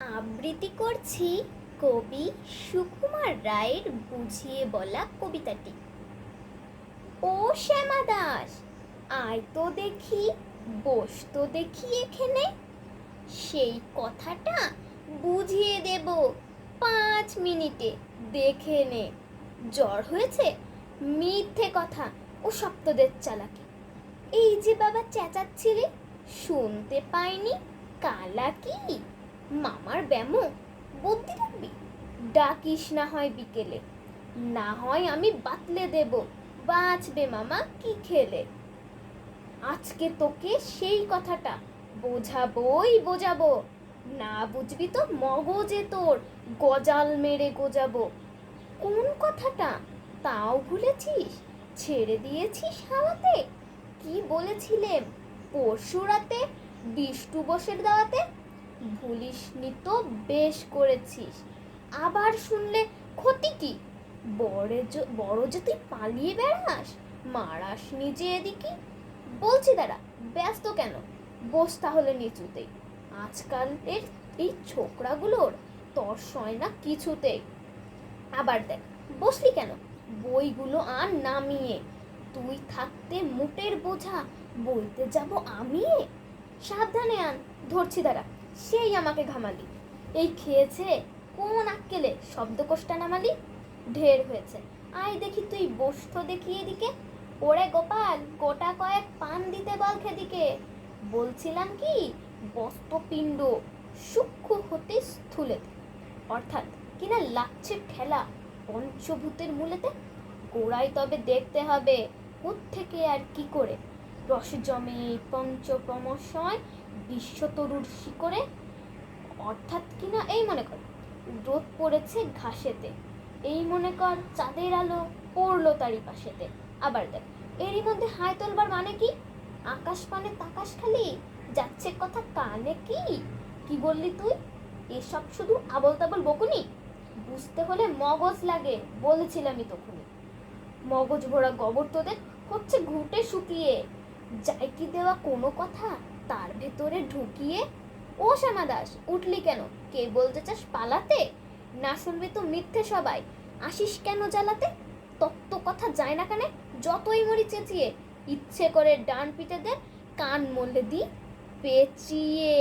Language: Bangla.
আবৃত্তি করছি কবি সুকুমার রায়ের বুঝিয়ে বলা কবিতাটি। ও শ্যামা দাস, আয় তো দেখি, বস তো দেখি এখানে। সেই কথাটা বুঝিয়ে দেব পাঁচ মিনিটে, দেখে নে। জ্বর হয়েছে? মিথ্যে কথা, ও সপ্তদের চালাকি। এই যে বাবা চেঁচাচ্ছিলি শুনতে পাইনি, কালা কি? মামার ব্যামো? বুদ্ধি রাখবি ডাকিস না হয় বিকেলে। না হয় আমি বাতলে দেব। বাঁচবে মামা, কি খেলে? আজকে তোকে সেই কথাটা বোঝাবই বোঝাবো। না বুঝবি তো মগজে তোর গজাল মেরে গোজাবো। কোন কথাটা? তাও ভুলেছিস? ছেড়ে দিয়েছিস হাওয়াতে? কি বলেছিলেম? পরশু রাতে বিষ্টু বসের দাওয়াতে ভুলিসনি তো, বেশ করেছিস। আবার শুনলে ক্ষতি কি? বড় য- তুই পালিয়ে বেড়াস, মারাস নিজে এদিকে। বলছি দাঁড়া, ব্যস্ত কেন? বস তাহলে নিচুতেই আজকালের এই ছোকরাগুলোর তর সয় না কিছুতেই আবার দেখ, বসলি কেন? বইগুলো আর নামিয়ে। তুই থাকতে মুটের বোঝা, বইতে যাব আমি সাবধানে আন, ধরছি দাঁড়া। সেই আমাকে ঘামালি। এই খেয়েছে কোন আক্কেলে? শব্দকোষটা নামালি। ঢের হয়েছে। আয় দেখি তুই বসত দেখি এদিকে। ওরে গোপাল, গোটা কয়েক পান দিতে বল খেদিকে বলছিলাম কি? বস্তপিণ্ড সূক্ষ্ম হতে স্থূলেতে অর্থাৎ কিনা লাগছে ঠেলা পঞ্চভূতের মূলেতে? গোড়াই তবে দেখতে হবে থেকে আর কি করে। রস জমে পঞ্চক্রমশয় বিশ্বতরুর শিকড়ে। অর্থাৎ কিনা এই মনে কর, রোদ পড়েছে ঘাসেতে। এই মনে কর চাঁদের আলো পড়ল তারই পাশেতে। আবার দেখ, এরই মধ্যে হাই তোলবার মানে কি? আকাশ পানে তাকাশ খালি, যাচ্ছে কথা কানে কি? কি বললি তুই? এসব শুধু আবল তাবল বকুনি? বুঝতে হলে মগজ লাগে, বলেছিলামই তখনই। মগজ ভরা গোবর তোদের হচ্ছে ঘুটে শুকিয়ে। যাই কি দেওয়া কোনো কথা তার ভেতরে ঢুকিয়ে, ও শ্যামা দাস, উঠলি কেন? কে বলতে চাস পালাতে? না শুনবি তো মিথ্যে সবাই। আসিস কেন জ্বালাতে? তত্ত্ব কথা যায় না কানে। যতই মরি চেঁচিয়ে, ইচ্ছে করে ডান পিঠে দে কান মলে দি, পেঁচিয়ে।